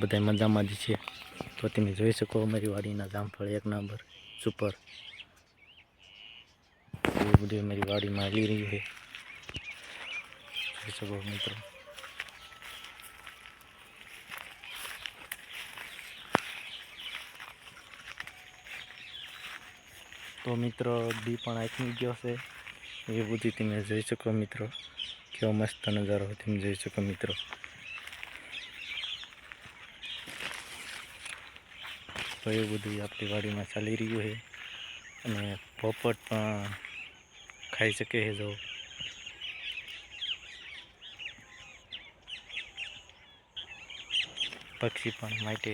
બધા મજામાં જ છે. તો તમે જોઈ શકો અમારી વાડીના જામફળ એક નંબર, સુપર. એ બધી અમારી વાડીમાં આવી રહ્યું છે. જોઈ શકો મિત્રો. તો મિત્રો, દી પણ આંખની ગયો છે. એ બધી તમે જોઈ શકો મિત્રો. કેવો મસ્ત નજારો તમે જોઈ શકો મિત્રો. તો એ બધું આપણી વાડીમાં ચાલી રહ્યું છે અને પોપટ પણ ખાઈ શકે છે જો. પક્ષી પણ માટે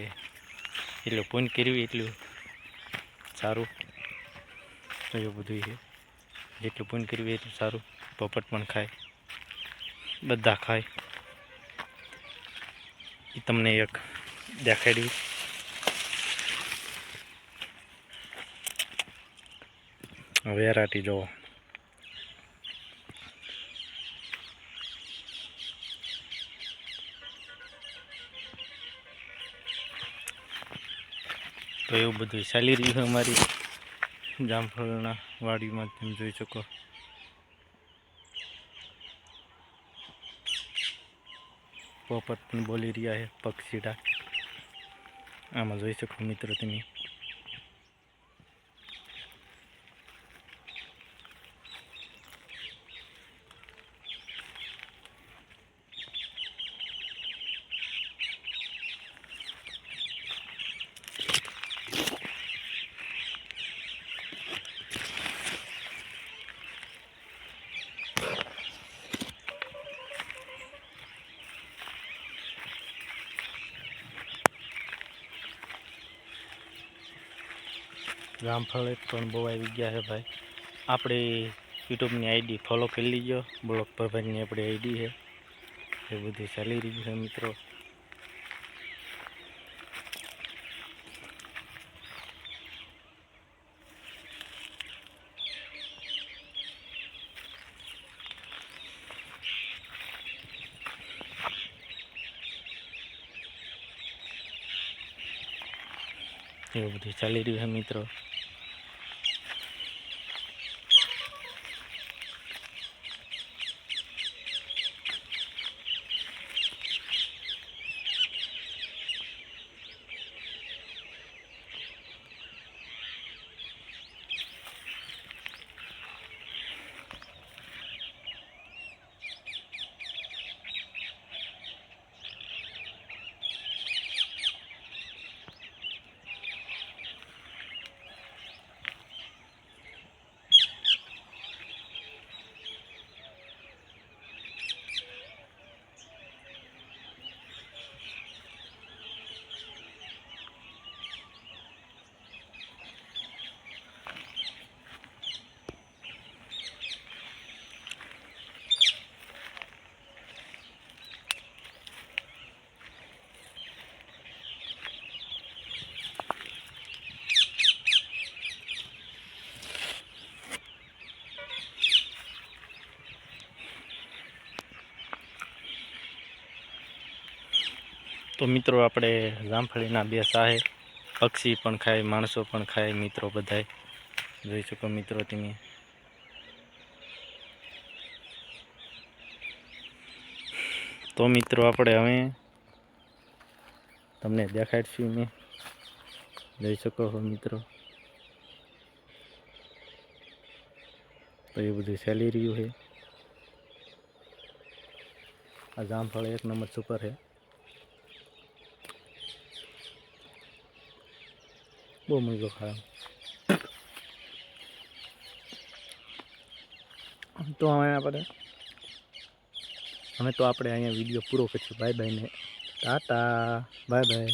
એટલું પૂન કર્યું, એટલું સારું તો એવું બધું છે. જેટલું પૂન કર્યું એટલું સારું પોપટ પણ ખાય, બધા ખાય. એ તમને એક દેખાડ્યું. વેરાટી જોવો. તો એવું બધું ચાલી રહ્યું છે અમારી જામફળના વાડીમાં, તમે જોઈ શકો. પોપટ બોલી રહ્યા છે, પક્ષીડા. આમાં જોઈ શકો મિત્રો તમે. જામફળ એક પણ બહુ આવી ગયા છે ભાઈ. આપણે યુટ્યુબની આઈડી ફોલો કરી લીજો. બ્લોક પરભાઈની આપણી આઈડી છે. એ બધી ચાલી રહ્યું છે મિત્રો. એવું બધું ચાલી રહ્યું છે મિત્રો. તો મિત્રો, આપણે જામફળીના બે સાહે, પક્ષી પણ ખાય, માણસો પણ ખાય, મિત્રો બધાય. જોઈ શકો મિત્રો તમે. તો મિત્રો, આપણે હવે તમને દેખાડશું મેં જોઈ શકો છો મિત્રો. તો એ બધું ચાલી રહ્યું છે. આ જામફળ એક નંબર સુપર છે. બહુ મજો ખાય તો હવે આપણે અમે તો આપણે અહીંયા વીડિયો પૂરો કરીશું. Bye bye tata bye bye